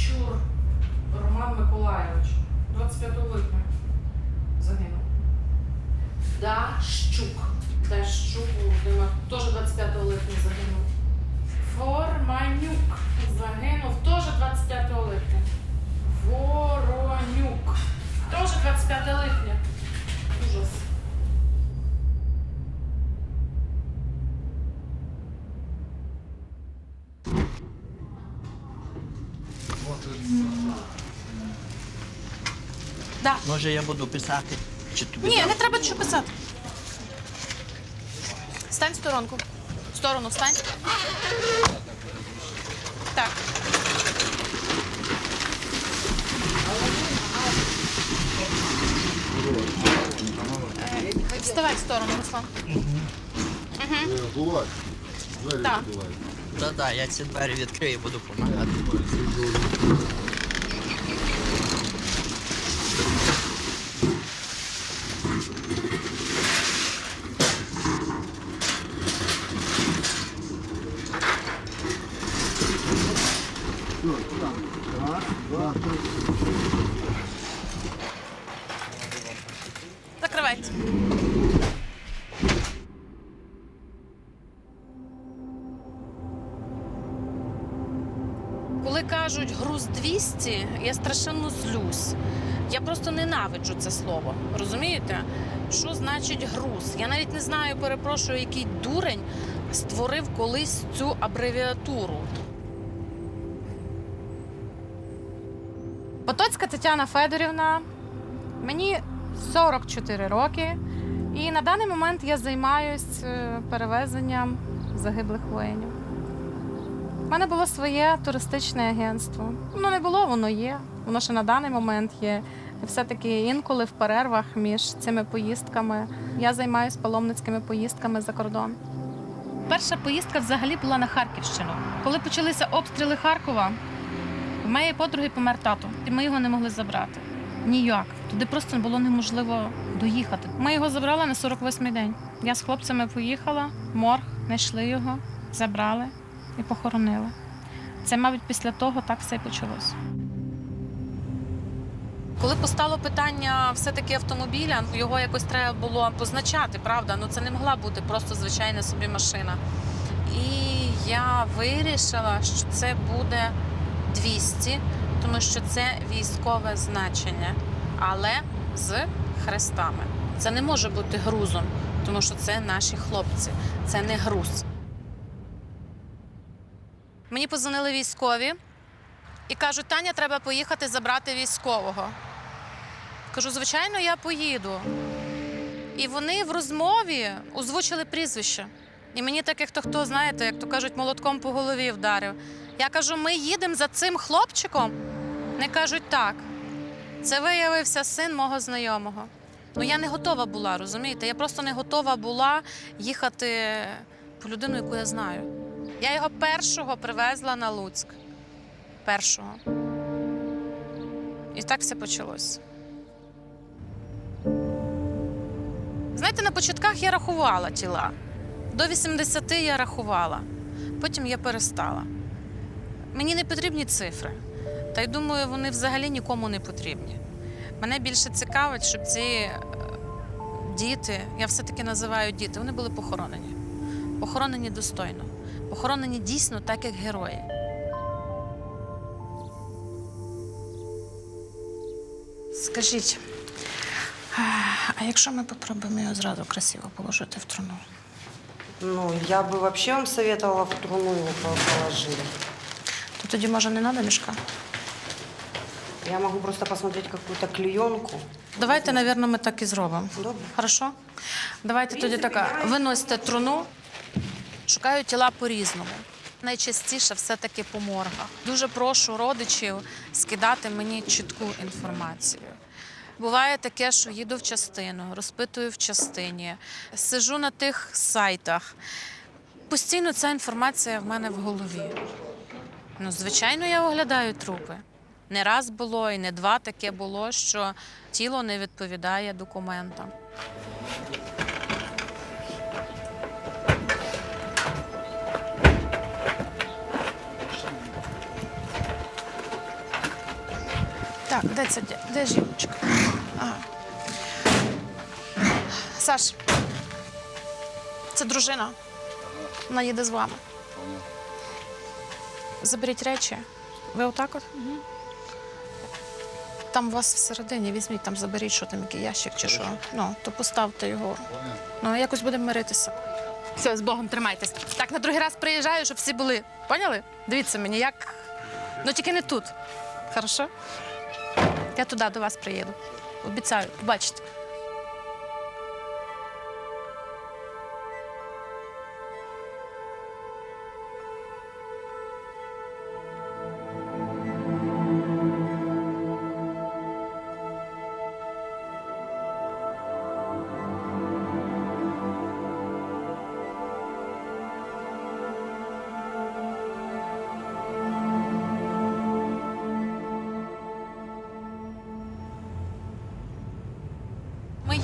Дачур Роман Миколайович. 25 липня загинув. Дащук. Дащук Володимир. Теж 25 липня загинув. Форманюк загинув теж 25 липня. Воронюк. Теж 25 липня. Ужас. Да. Може я буду писати? Чи тобі? Ні, не треба нічого писати. Стань в сторонку. В сторону встань. Так. Е, Вставай в сторону, Руслан. Бувай. Двері Так. відкривай. Да, да, я ці двері відкрию, буду допомагати. Раз, два, три. Закривайте. Коли кажуть груз 200, я страшенно злюсь. Я просто ненавиджу це слово. Розумієте? Що значить груз? Я навіть не знаю, перепрошую, який дурень створив колись цю абревіатуру. Потоцька Тетяна Федорівна, мені 44 роки, і на даний момент я займаюся перевезенням загиблих воїнів. У мене було своє туристичне агентство. Ну, не було, воно є. Воно ще на даний момент є. Все-таки інколи в перервах між цими поїздками я займаюся паломницькими поїздками за кордон. Перша поїздка взагалі була на Харківщину. Коли почалися обстріли Харкова, в моєї подруги помер тато, і ми його не могли забрати. Ніяк. Туди просто було неможливо доїхати. Ми його забрали на 48-й день. Я з хлопцями поїхала, морг, знайшли його, забрали і похоронили. Це, мабуть, після того так все і почалось. Коли постало питання все-таки автомобіля, його якось треба було позначати, правда? Ну це не могла бути просто звичайна собі машина. І я вирішила, що це буде 200, тому що це військове значення, але з хрестами. Це не може бути грузом, тому що це наші хлопці, це не груз. Мені позвонили військові і кажуть, Таня, треба поїхати забрати військового. Кажу, звичайно, я поїду. І вони в розмові озвучили прізвище. І мені так, як то хто, знаєте, як то кажуть, молотком по голові вдарив. Я кажу, ми їдемо за цим хлопчиком. Не кажуть так. Це виявився син мого знайомого. Ну я не готова була, розумієте? Я просто не готова була їхати по людину, яку я знаю. Я його першого привезла на Луцьк. Першого. І так все почалось. Знаєте, на початках я рахувала тіла. До 80 я рахувала. Потім я перестала. Мені не потрібні цифри. Та й думаю, вони взагалі нікому не потрібні. Мене більше цікавить, щоб ці е, діти, я все-таки називаю діти, вони були похоронені. Похоронені достойно. Похоронені дійсно так, як герої. Скажіть, а якщо ми попробуємо його зразу красиво положити в труну? Ну, я бы вообще вам советовала в труну его по- положили. То тоді, може, не треба мішка? Я могу просто посмотреть какую-то клеенку. Давайте, напевно, ми так і зробимо. Добре. Хорошо? Давайте тоді така. Виносьте труну, шукаю тіла по-різному. Найчастіше все-таки по моргах. Дуже прошу родичів скидати мені чітку інформацію. Буває таке, що їду в частину, розпитую в частині, сижу на тих сайтах. Постійно ця інформація в мене в голові. Ну, звичайно, я оглядаю трупи. Не раз було і не два таке було, що тіло не відповідає документам. Так, де це де, жіночка? Ага. Саш, це дружина. Вона їде з вами. Заберіть речі. Ви отак от? Там у вас всередині візьміть, там заберіть, що там який ящик чи що. Ну, то поставте його. Ну, якось будемо миритися. Все, з Богом тримайтесь. Так, на другий раз приїжджаю, щоб всі були. Поняли? Дивіться мені, як. Ну тільки не тут. Хорошо? Я туди до вас приїду. Обіцяю, побачите.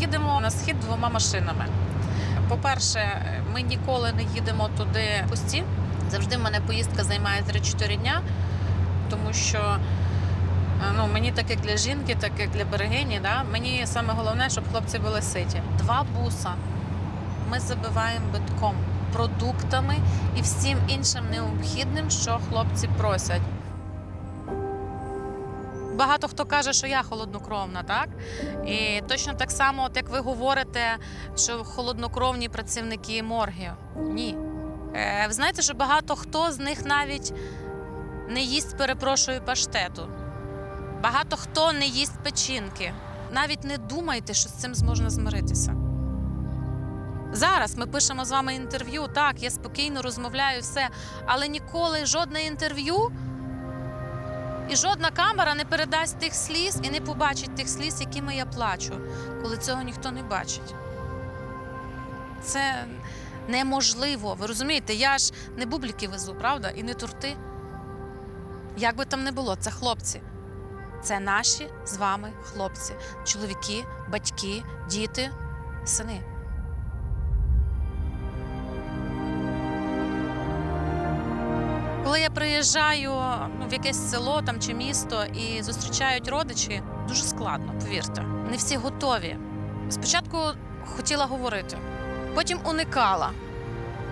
Їдемо на схід двома машинами. По-перше, ми ніколи не їдемо туди пусті. Завжди в мене поїздка займає 3-4 дня, тому що е, ну, мені так як для жінки, так як для берегині, да, мені саме головне, щоб хлопці були ситі. Два буса ми забиваємо битком продуктами і всім іншим необхідним, що хлопці просять. Багато хто каже, що я холоднокровна, так? І точно так само, от як ви говорите, що холоднокровні працівники моргів. Ні. Е, ви знаєте, що багато хто з них навіть не їсть, перепрошую, паштету. Багато хто не їсть печінки. Навіть не думайте, що з цим зможна змиритися. Зараз ми пишемо з вами інтерв'ю, так, я спокійно розмовляю все, але ніколи жодне інтерв'ю і жодна камера не передасть тих сліз і не побачить тих сліз, якими я плачу, коли цього ніхто не бачить. Це неможливо. Ви розумієте, я ж не бубліки везу, правда? І не торти. Як би там не було, це хлопці. Це наші з вами хлопці, чоловіки, батьки, діти, сини. Коли я приїжджаю ну, в якесь село там чи місто і зустрічають родичі, дуже складно, повірте. Не всі готові. Спочатку хотіла говорити, потім уникала.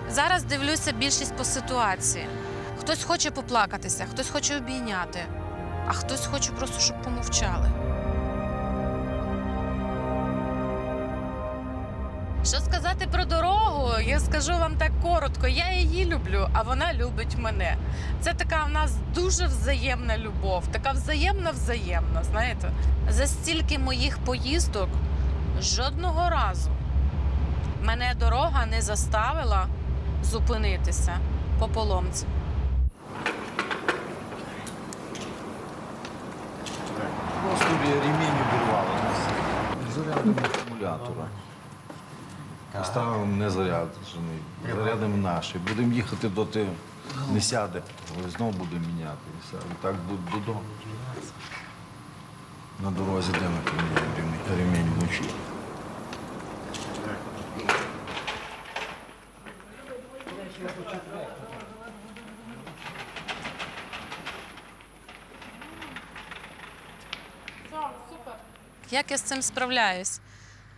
Зараз дивлюся більшість по ситуації. Хтось хоче поплакатися, хтось хоче обійняти, а хтось хоче просто, щоб помовчали. Що сказати про дорогу? Я скажу вам так коротко. Я її люблю, а вона любить мене. Це така в нас дуже взаємна любов, така взаємна взаємна. Знаєте, за стільки моїх поїздок жодного разу мене дорога не заставила зупинитися по поломці. Просто ремінь обірвало. Зарядимо акумулятора. Поставимо не заряджений, зарядимо наші. Будемо їхати доти не сяде, але знову будемо міняти. І все. І так до- додому. На дорозі де ми поміняємо ремінь- ремінь вночі. Як я з цим справляюсь?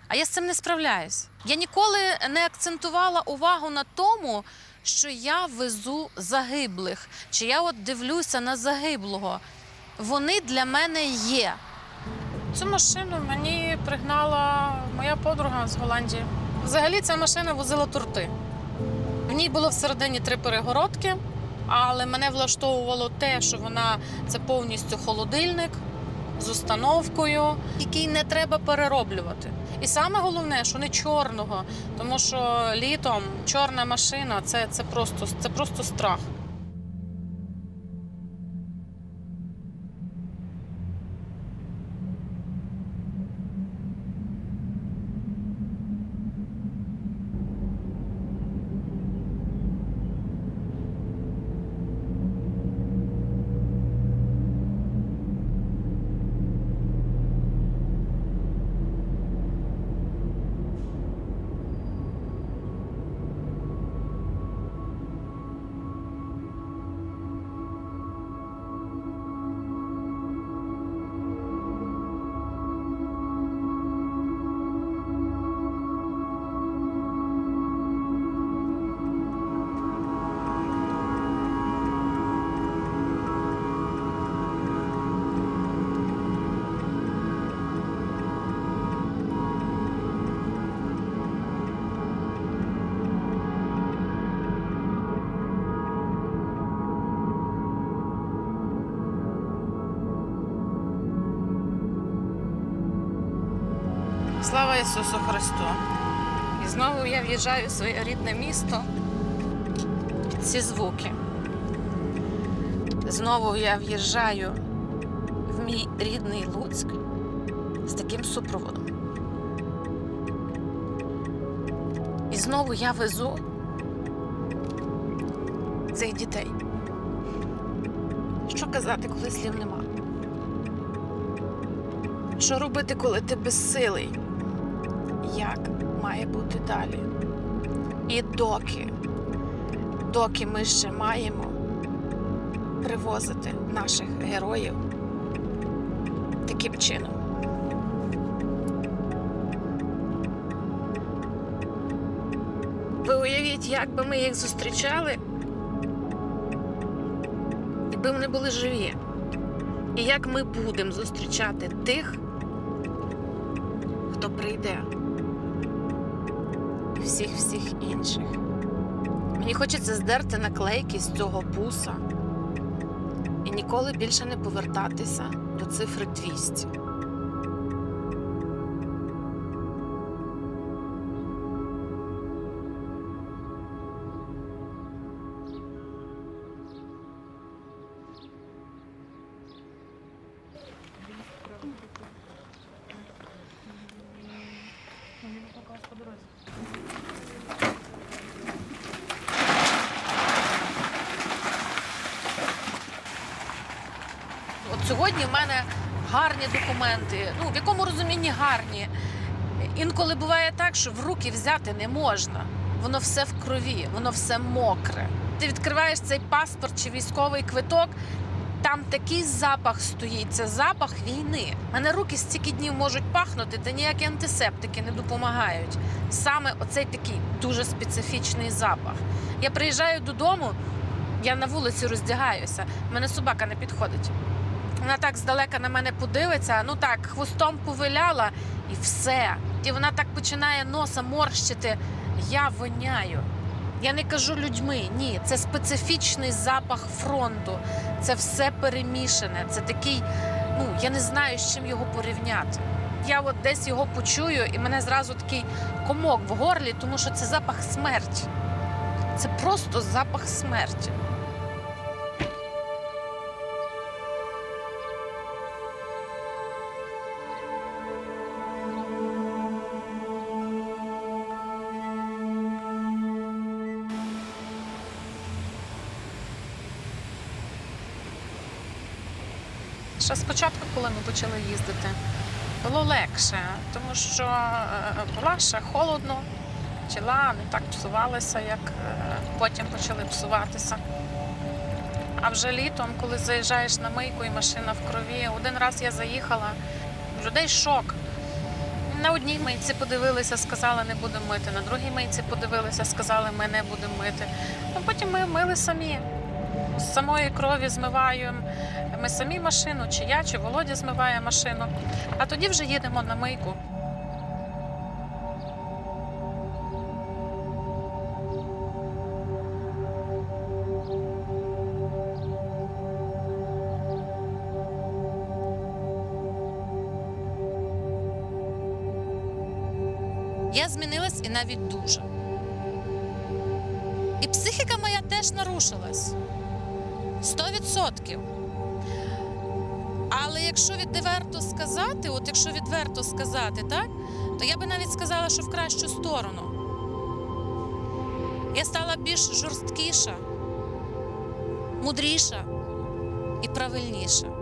А я з цим не справляюсь. Я ніколи не акцентувала увагу на тому, що я везу загиблих, чи я от дивлюся на загиблого. Вони для мене є. Цю машину мені пригнала моя подруга з Голландії. Взагалі ця машина возила торти. В ній було всередині три перегородки, але мене влаштовувало те, що вона це повністю холодильник з установкою, який не треба перероблювати. І саме головне, що не чорного, тому що літом чорна машина це, це, просто, це просто страх. Слава Ісусу Христу! І знову я в'їжджаю в своє рідне місто ці звуки. Знову я в'їжджаю в мій рідний Луцьк з таким супроводом. І знову я везу цих дітей. Що казати, коли слів нема? Що робити, коли ти безсилий? Як має бути далі? І доки, доки ми ще маємо привозити наших героїв таким чином. Ви уявіть, як би ми їх зустрічали, якби вони були живі. І як ми будемо зустрічати тих, хто прийде, всіх всіх інших. Мені хочеться здерти наклейки з цього пуса і ніколи більше не повертатися до цифри 200. От сьогодні в мене гарні документи. Ну, в якому розумінні гарні. Інколи буває так, що в руки взяти не можна. Воно все в крові, воно все мокре. Ти відкриваєш цей паспорт чи військовий квиток, там такий запах стоїть, це запах війни. Мене руки стільки днів можуть пахнути, та ніякі антисептики не допомагають. Саме оцей такий дуже специфічний запах. Я приїжджаю додому, я на вулиці роздягаюся, в мене собака не підходить. Вона так здалека на мене подивиться, ну так, хвостом повиляла і все. І вона так починає носа морщити. Я воняю. Я не кажу людьми, ні, це специфічний запах фронту. Це все перемішане. Це такий, ну я не знаю, з чим його порівняти. Я от десь його почую, і мене зразу такий комок в горлі, тому що це запах смерті. Це просто запах смерті. Ще спочатку, коли ми почали їздити, було легше, тому що е, була ще холодно, тіла не так псувалися, як е, потім почали псуватися. А вже літом, коли заїжджаєш на мийку і машина в крові, один раз я заїхала, в людей шок. На одній мийці подивилися, сказали, не будемо мити. На другій мийці подивилися, сказали, ми не будемо мити. Ну, потім ми мили самі. З самої крові змиваємо ми самі машину, чи я, чи Володя змиває машину. А тоді вже їдемо на мийку. Я змінилась і навіть дуже. І психіка моя теж нарушилась. Сто відсотків. Але якщо відверто сказати, от якщо відверто сказати, так, то я би навіть сказала, що в кращу сторону. Я стала більш жорсткіша, мудріша і правильніша.